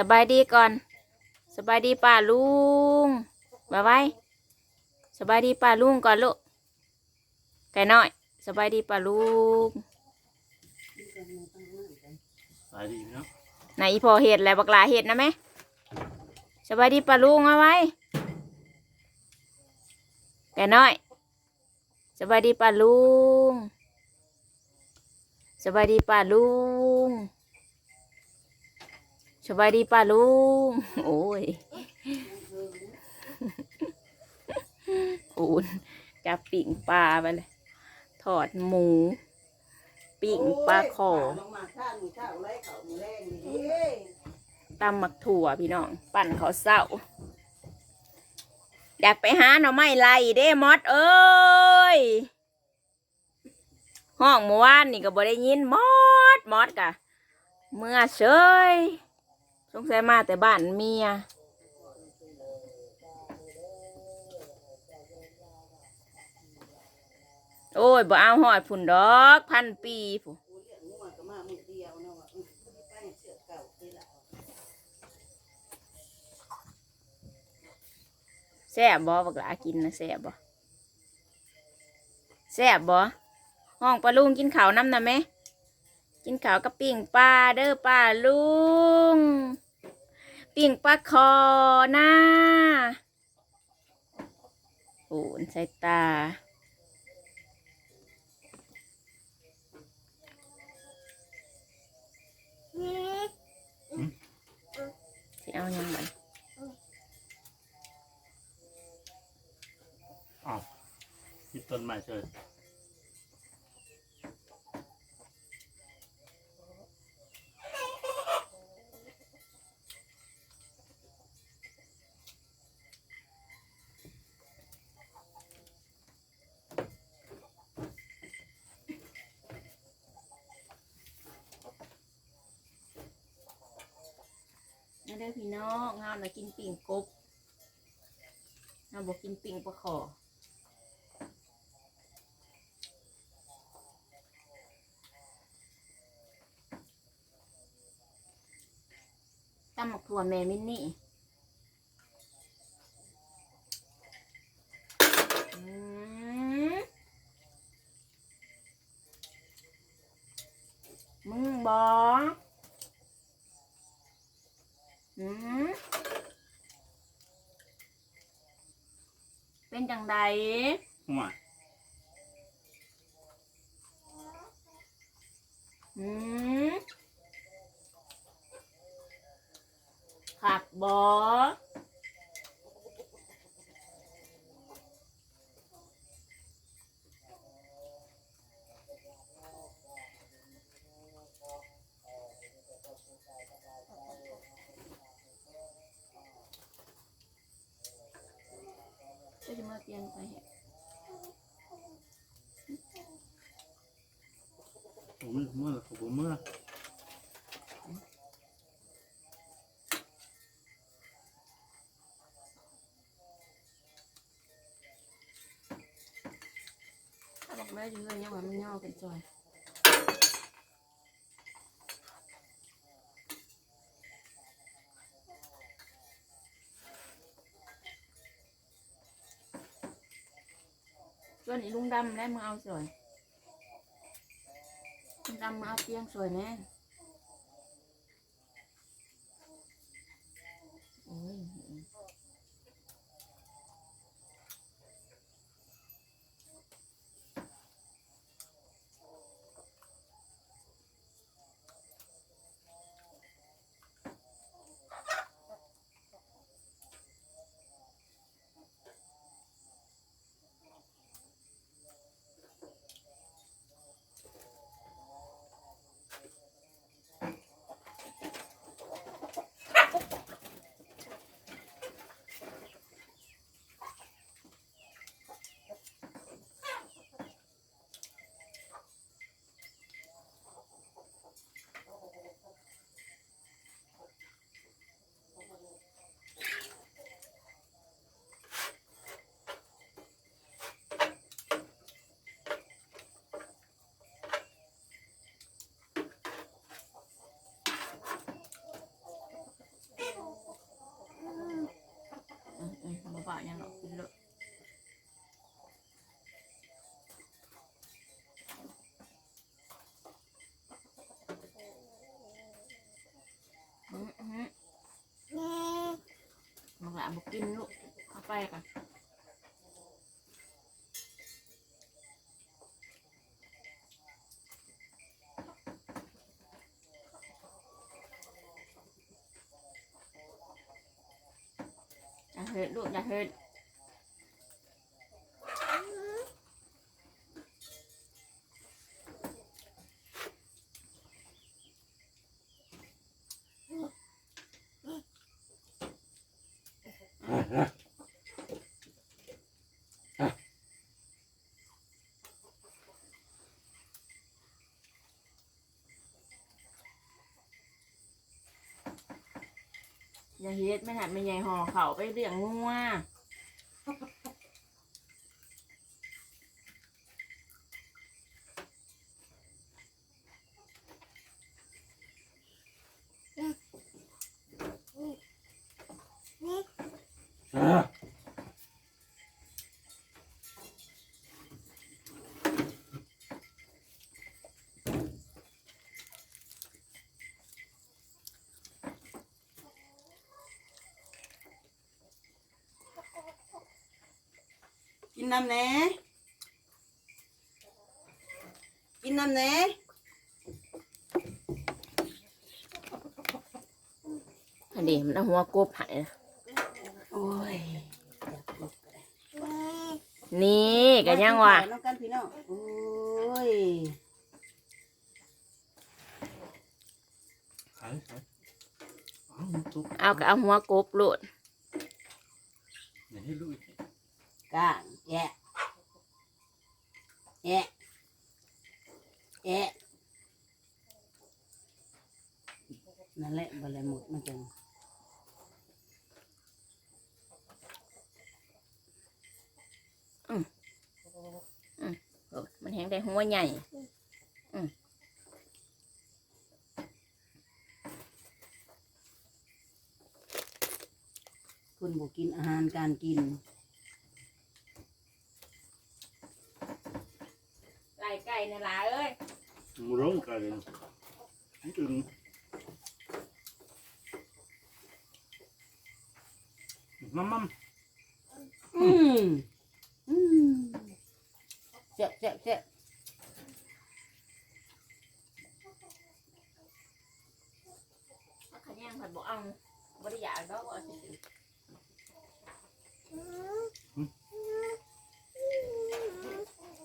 สบายดีก่อน สบายดีป้าลุงบายบายสบายดีป้าลุงก่อนลูกไก่น้อย สบายดีป้าลุงสายดีเนาะไหนอีพอเห็ดแล้วบักหลาเห็ดนะแม่สบายดีป้าลุงเอาไว้ไก่น้อย สบายดีป้าลุงสบายดีป้าลุง สบายดีป้าลุง โอ้ยอุ่นจับปิ่งปลาไปเลย ถอดหมู ปิ่งปลาขอตำหมักถั่วพี่น้อง ปั่นเขาวเศร้า อยากไปหาหน่อไม้ไล่เด้มอดเอ้ย ห้องเมื่อวานนี่ก็บ่ได้ยินมอดมอดกะ เมื่อเฉย สงสัยมาแต่บ้านเมียโอ้ยบ่เอาหอดพุ่นดอก พันปีผู้แซ่บบ่บักหลากินนะแซ่บบ่แซ่บบ่ห้องปลาลุงกินข้าวน้ำนะแม่ กินข้าวกับปิ่งปลาเด้อปลาลุง ปิ่งปลาคอหน้าโอ้นใส่ตาสิเอาหยังบันอ้าวที่ต้นไม้เฉย เด้อพี่น้องเฮาน่ะกินปิ่งกบเฮาบ่กินปิ่งปลาขอตำหมักถั่วแม่มินนี่อืมมึงบออืม เป็นจังใดหัวอืมขักบอก็จะมาเปลี่ยนไปเหรอ ผมมือเมื่อผมเมื่อถ้าบอกแม่จะเงินยังว่ามันย่อกันจอยส่วนอีลุงดำแล้วมึงเอาสวยลุงดำมึงเอาเตียงสวยแน่ บอกกินลูกเอาไปกันอย่าเฮ็ดลูกอย่าเฮ็ด อย่าเฮ็ดไม่หัดไม่ใหญ่ห่อเขาไปเลี้ยงงัว กินน้ำแหน่กินน้ำแหน่อันนี้มันเอาหัวกบใหายโอ้ยนี่ก็ยังว่าน้องกันพี่น้องโอ้ยขายขายอ้าวมันตุ๊กเอาก็เอาหัวกบโลด อย่าให้ลูกอี กกางแอะแอะแอะนั่นแหละบะเลยหมดมันจังโลดมันแห้งได้หัวใหญ่คุณบอกกินอาหารการกิน ไก่ไก่นะล่ะเอ้ย มันร้องกัน เลยนี่อึงมัมมัมอืมอืมเจ๊ะเจ๊ะเจ๊ะขยังผัดบ่เอาบ่ได้อยากดอกเอาสิ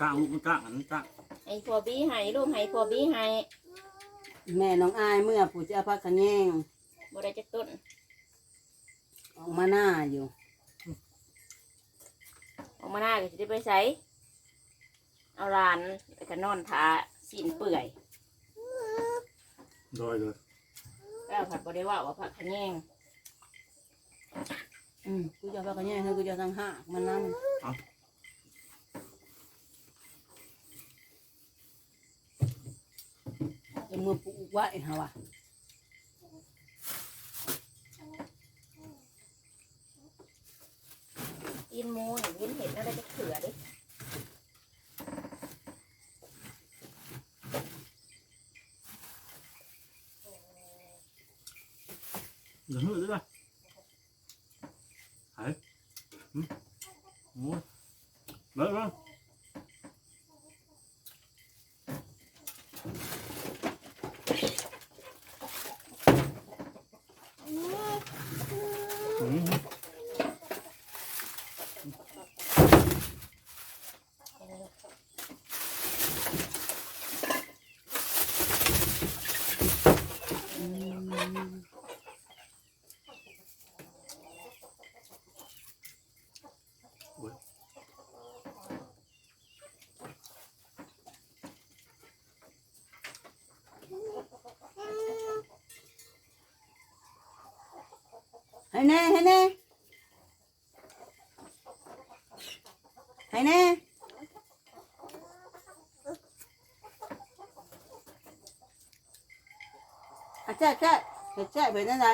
กล้างลูกมันกล้างอันนั้นกล้าง ให้พ่อบี้ให้ลูกให้พ่อบี้ให้แม่น้องอายเมื่อผู้จะเอาพักขะแยงบ่ได้จะต้นออกมาหน้าอยู่ออกมาหน้าก็สิได้ไปใส่เอาหลานแล้วก็นอนทาสินเปื่อยดอยเลยแล้วผัดบ่ได้ว่าว่าผักขะแยงอืมกูจะเอาพักขะแยงให้กูจะทั้งหักมันนั่จะ มือปลูกไว้ฮะวะกินหมูนี่กินเห็ดน่าจะเขือดิ เดี๋ยวมือด้วยล่ะหายอืมโอ้ยเบิ้ลเบิ้ลอืม อืม โอ้ย ให้แน่ให้แน่ให้แน่อ่